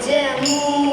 jamu.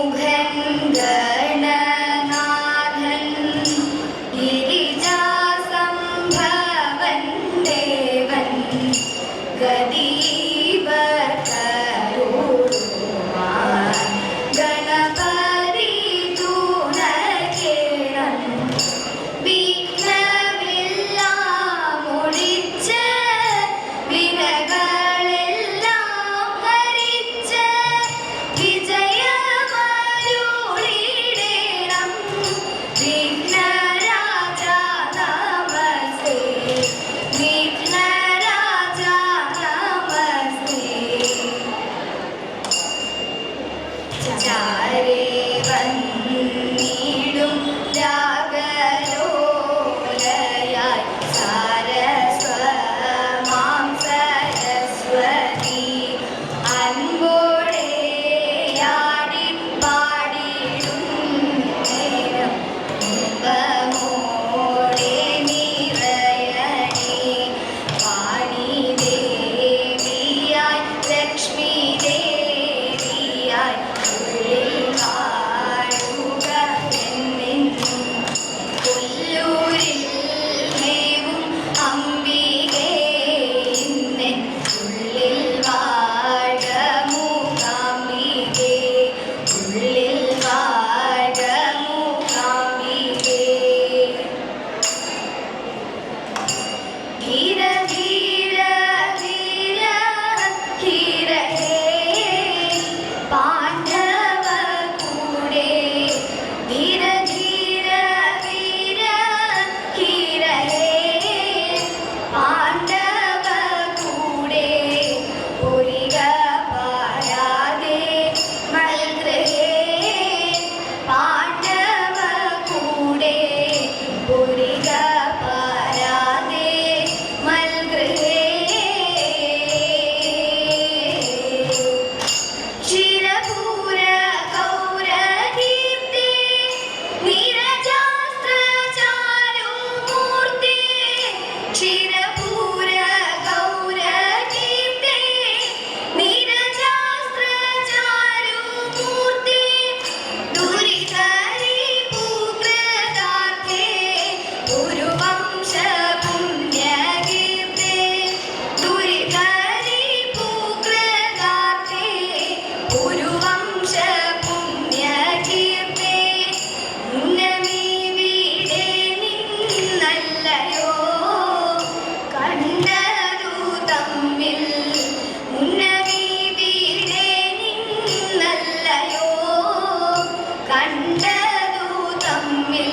തമ്മിൽ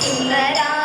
ചിന്നരാ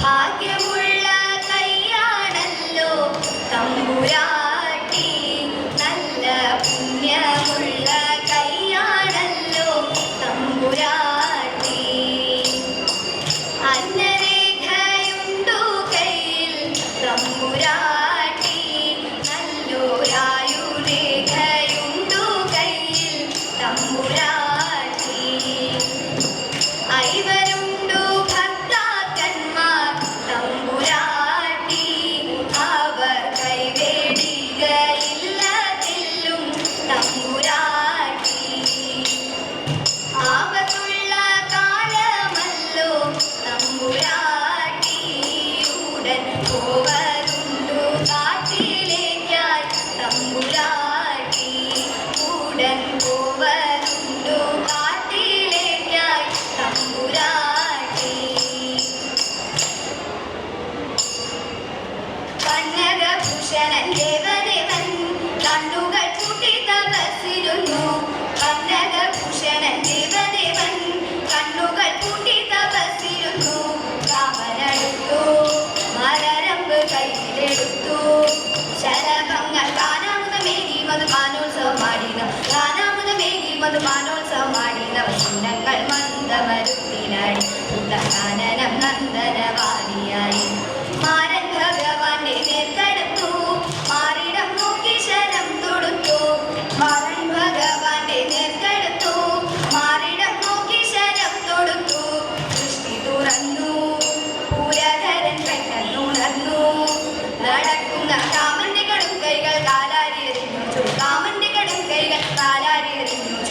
ഭാഗ്യമുള്ള കൈയാണല്ലോ തമ്പുരാ കൊണ്ടു ബാലോത്സവമാടി നവചിഹ്നങ്ങൾ മന്ദമരുത്തിനാടി നന്ദനവാദിയായി.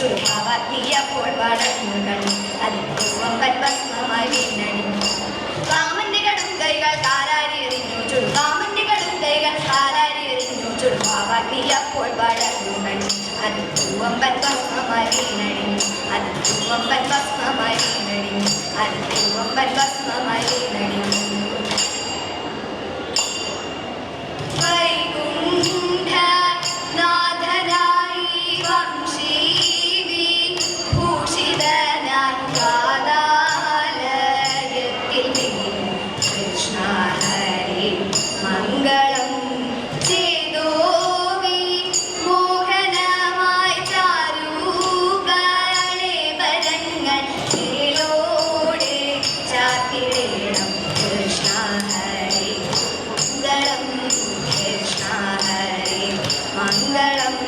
ശോഭാവീയപ്പോൾ വടക്കുകൾ അതിന്റെ കൊമ്പൻ ഭസ്മമായി വീണണി കാമന്റെ കടും കൈകൾ കാലാരി എറിഞ്ഞു ചുടു കാമന്റെ കടും കൈകൾ കാലാരി എറിഞ്ഞു ചുടുഭാവീയപ്പോൾ വടക്കുകൾ അത് പൂവമ്പൻ ഭസ്മമായി വീണണി അത് പൂവമ്പൻ ഭസ്മമായി വീണണി അത് പൂവമ്പൻ மங்களம்